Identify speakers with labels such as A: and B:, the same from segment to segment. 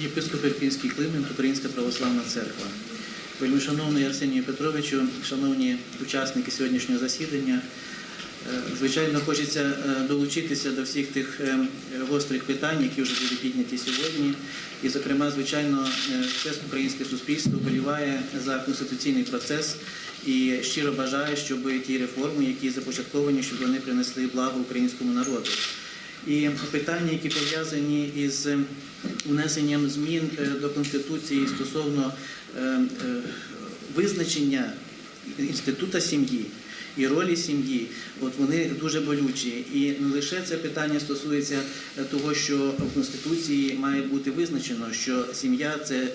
A: Єпископ Ірпінський Климент, Українська Православна Церква. Вельмишановний Арсенію Петровичу, шановні учасники сьогоднішнього засідання, е, звичайно, хочеться е, долучитися до всіх тих е, гострих питань, які вже були підняті сьогодні. І, зокрема, звичайно, все українське суспільство вболіває за конституційний процес і щиро бажає, щоб ті реформи, які започатковані, щоб вони принесли благо українському народу. І питання, які пов'язані із внесенням змін е, до Конституції стосовно е, е, визначення інституту сім'ї і ролі сім'ї, от вони дуже болючі. І не лише це питання стосується того, що в Конституції має бути визначено, що сім'я це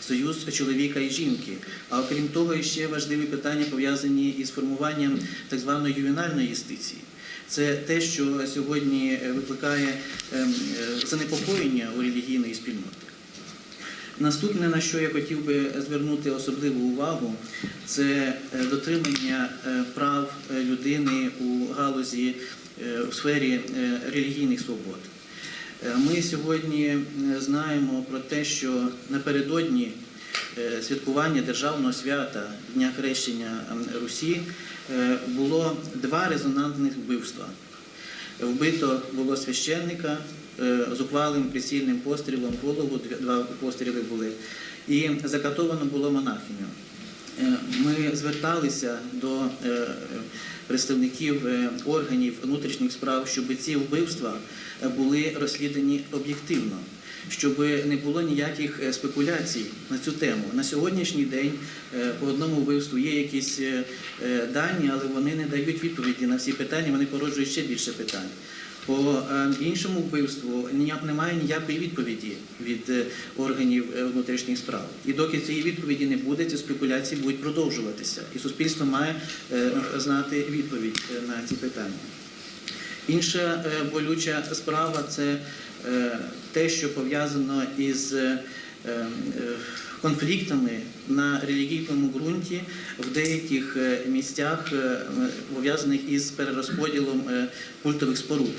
A: союз чоловіка і жінки. А окрім того, ще важливі питання пов'язані із формуванням так званої ювенальної юстиції. Це те, що сьогодні е, викликає ем, е, занепокоєння у релігійної спільноти. Наступне, на що я хотів би звернути особливу увагу, це е, дотримання прав людини у галузі у сфері релігійних свобод. Ми сьогодні знаємо про те, що напередодні святкування державного свята Дня хрещення ем, Русі е, було два резонансних вбивства. Вбито було священника е, з ухвалим прицільним пострілом голову, два постріли були, і закатовано було монахиню. Е, Ми зверталися до е, представників е, органів внутрішніх справ, щоб ці вбивства е, були розслідувані об'єктивно, щоб не було ніяких е, спекуляцій на цю тему. На сьогоднішній день е, по одному вбивству є якісь е, дані, але вони не дають відповіді на всі питання, вони породжують ще більше питань. По іншому вбивству немає ніякої відповіді від органів внутрішніх справ. І доки цієї відповіді не буде, ці спекуляції будуть продовжуватися. І суспільство має знати відповідь на ці питання. Інша е, болюча справа це е, те, що пов'язано із е, конфліктами на релігійному ґрунті в деяких місцях, пов'язаних із перерозподілом культових споруд.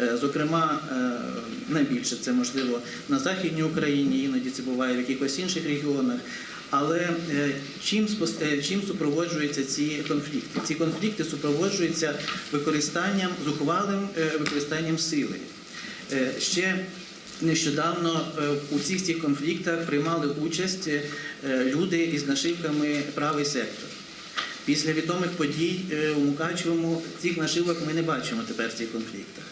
A: Е, Зокрема, е, найбільше це можливо на Західній Україні, іноді це буває в якихось інших регіонах. Але е, чим, чим супроводжуються ці конфлікти? Ці конфлікти супроводжуються використанням, зухвалим використанням сили. Ще нещодавно у всіх цих конфліктах приймали участь люди із нашивками правий сектор. Після відомих подій у Мукачевому цих нашивок ми не бачимо тепер в цих конфліктах.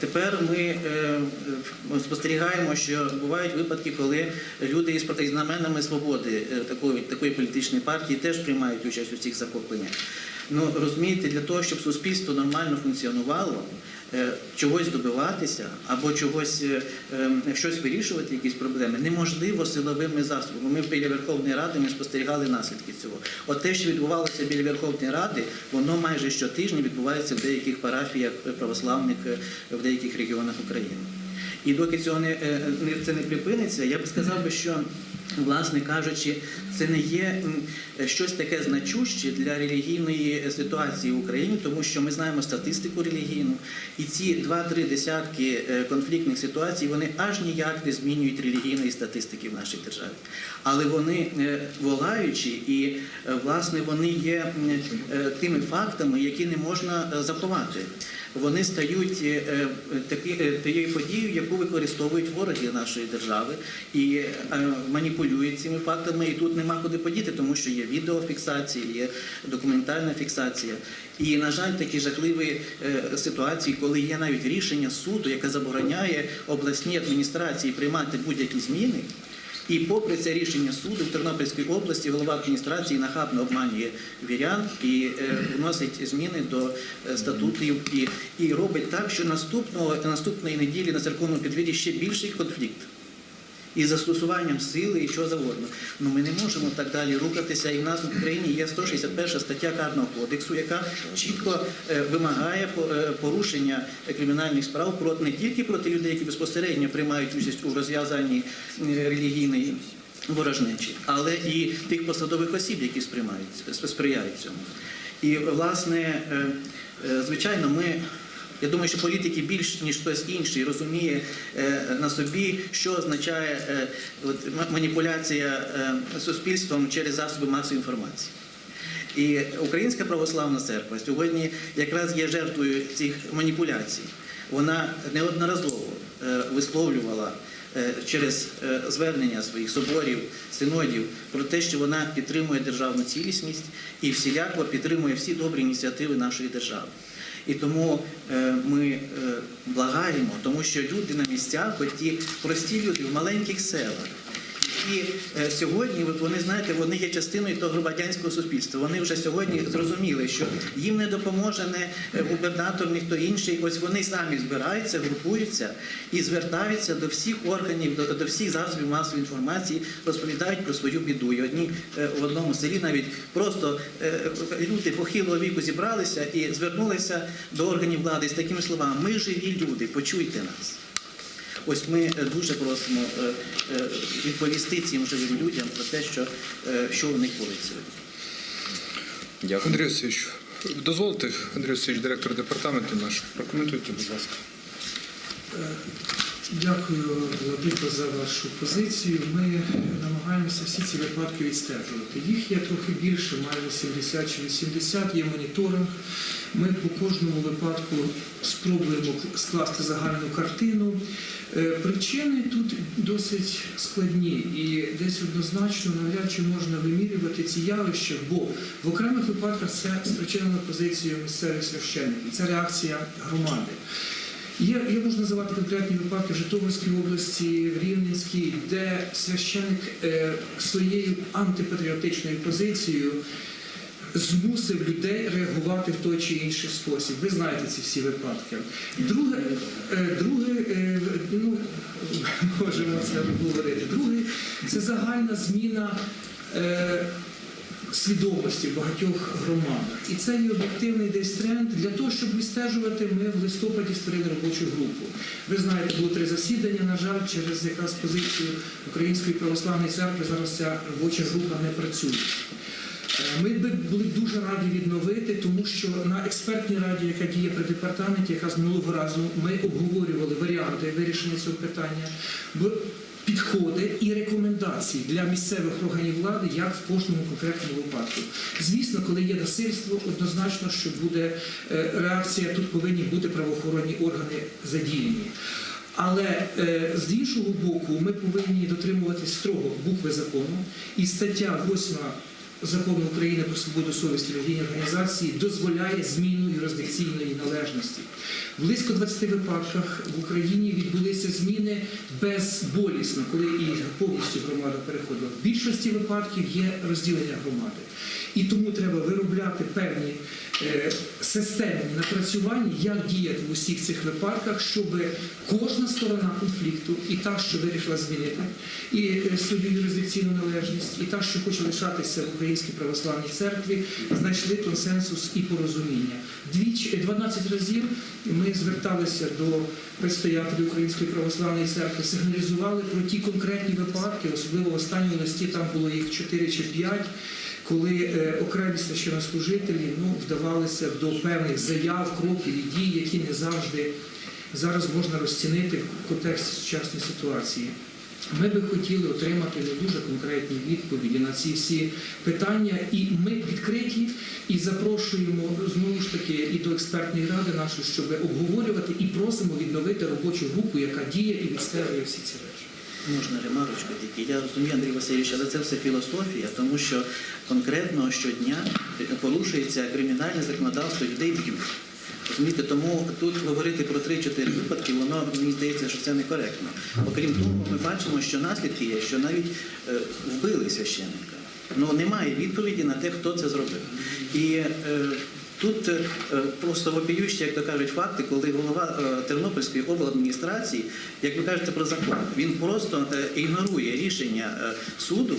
A: Тепер ми е, е, спостерігаємо, що бувають випадки, коли люди із знаменами свободи е, такої, такої політичної партії теж приймають участь у цих захопленнях. Ну розумієте, для того, щоб суспільство нормально функціонувало, е, чогось добиватися або чогось е, е, щось вирішувати, якісь проблеми, неможливо силовими засобами. Ми біля Верховної Ради ми спостерігали наслідки цього. От те, що відбувалося біля Верховної Ради, воно майже щотижня відбувається в деяких парафіях православних е, в деяких регіонах України. І доки цього не, е, це не припиниться, я б сказав би, що власне кажучи, це не є щось таке значуще для релігійної ситуації в Україні, тому що ми знаємо статистику релігійну, і ці два-три десятки е, конфліктних ситуацій вони аж ніяк не змінюють релігійної статистики в нашій державі. Але вони е, волаючі і власне вони є тими фактами, які не можна заховати. Вони стають е, е, е, тією подією, яку використовують вороги нашої держави і маніпулюють цими фактами. І тут нема куди подіти, тому що є відеофіксація, є документальна фіксація. І, на жаль, такі жахливі ситуації, коли є навіть рішення суду, яке забороняє обласній адміністрації приймати будь-які зміни. І попри це рішення суду в Тернопільській області голова адміністрації нахабно обманює вірян і е, вносить зміни до е, статутів і, і робить так, що наступного наступної неділі на церковному підвіді ще більший конфлікт. І застосуванням сили і що завгодно. Ну ми не можемо так далі рухатися. І в нас в Україні є 161 стаття Карного кодексу, яка чітко е, вимагає е, порушення кримінальних справ проти не тільки проти людей, які безпосередньо приймають участь у розв'язанні релігійної ворожнечі, але і тих посадових осіб, які сприймають сприяють цьому. І власне, е, звичайно, ми Я думаю, що політики більш ніж хтось інший розуміє е, на собі, що означає е, маніпуляція е, суспільством через засоби масової інформації. І Українська православна церква сьогодні якраз є жертвою цих маніпуляцій. Вона неодноразово висловлювала через звернення своїх соборів, синодів про те, що вона підтримує державну цілісність і всіляко підтримує всі добрі ініціативи нашої держави. І тому е, ми е, благаємо, тому що люди на місцях, ті прості люди в маленьких селах, і е, сьогодні, от вони знаєте, вони є частиною того громадянського суспільства. Вони вже сьогодні зрозуміли, що їм не допоможе не е, губернатор, ніхто інший. Ось вони самі збираються, групуються і звертаються до всіх органів, до, до всіх засобів масової інформації, розповідають про свою біду. І одні е, в одному селі навіть просто люди похилого віку зібралися і звернулися до органів влади з такими словами: Ми живі люди, почуйте нас. Ось ми е, дуже просимо е, е, відповісти цим живим людям про те, що, що у них болить сьогодні.
B: Дякую.
C: Андрій Васильович, дозвольте, Андрій Васильович, директор департаменту наш, прокоментуйте, будь ласка.
D: Дякую, Владико, за вашу позицію. Ми намагаємося всі ці випадки відстежувати. Їх є трохи більше, майже 70 чи 80, є моніторинг. Ми по кожному випадку спробуємо скласти загальну картину. Е, Причини тут досить складні і десь однозначно навряд чи можна вимірювати ці явища, бо в окремих випадках це спричинено позицією місцевих священників. Це реакція громади. Є, я можу називати конкретні випадки в Житомирській області, в Рівненській, де священик е, своєю антипатріотичною позицією змусив людей реагувати в той чи інший спосіб. Ви знаєте ці всі випадки. Друге, е, друге е, ну, можемо це говорити. Друге, це загальна зміна. Е, свідомості в багатьох громадах. І це є об'єктивний десь тренд. Для того, щоб відстежувати, ми в листопаді створили робочу групу. Ви знаєте, було три засідання. На жаль, через якраз позицію Української православної церкви зараз ця робоча група не працює. Е, Ми би були дуже раді відновити, тому що на експертній раді, яка діє при департаменті, якраз минулого разу ми обговорювали варіанти вирішення цього питання, б- підходи і рекомендації для місцевих органів влади, як в кожному конкретному випадку. Звісно, коли є насильство, однозначно, що буде е, реакція, тут повинні бути правоохоронні органи задіяні. Але е, з іншого боку, ми повинні дотримуватись строго букви закону, і стаття 8 Закону України про свободу совісті релігійні організації дозволяє зміну юрисдикційної належності. Близько 20 випадках в Україні відбулися зміни безболісно, коли і повністю громада переходила. В більшості випадків є розділення громади. І тому треба виробляти певні системні напрацювання, як діяти в усіх цих випадках, щоб кожна сторона конфлікту, і та, що вирішила змінити, і е, свою юрисдикційну належність, і та, що хоче лишатися в Українській православній церкві, знайшли консенсус і порозуміння. Двічі 12 разів ми зверталися до предстоятелів Української православної церкви, сигналізували про ті конкретні випадки, особливо в останньому листі там було їх 4 чи 5, коли е, окремі священнослужителі ну, вдавалися до певних заяв, кроків і дій, які не завжди зараз можна розцінити в контексті сучасної ситуації. Ми би хотіли отримати не дуже конкретні відповіді на ці всі питання, і ми відкриті і запрошуємо знову ж таки і до експертної ради нашої, щоб обговорювати і просимо відновити робочу групу, яка діє і відстежує всі ці речі.
A: Можна ремарочку тільки. Я розумію, Андрій Васильович, але це все філософія, тому що конкретно щодня порушується кримінальне законодавство, людей б'ють. Розумієте, тому тут говорити про 3-4 випадки, воно мені здається, що це некоректно. Окрім того, ми бачимо, що наслідки є, що навіть е, вбили священника. Ну немає відповіді на те, хто це зробив. І е, тут е, просто вопіющі, як то кажуть, факти, коли голова е, Тернопільської обладміністрації, як ви кажете про закон, він просто е, ігнорує рішення суду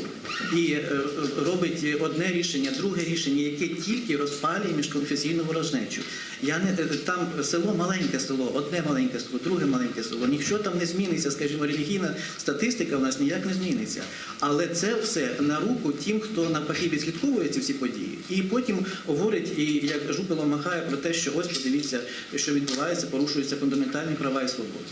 A: і робить одне рішення, друге рішення, яке тільки розпалює міжконфесійну ворожнечу. Я не там село маленьке село, одне маленьке село, друге маленьке село. Нічого там не зміниться, скажімо, релігійна статистика в нас ніяк не зміниться. Але це все на руку тим, хто навпаки відслідковує ці всі події, і потім говорить, і як жупелом махає про те, що ось подивіться, що відбувається, порушуються фундаментальні права і свободи.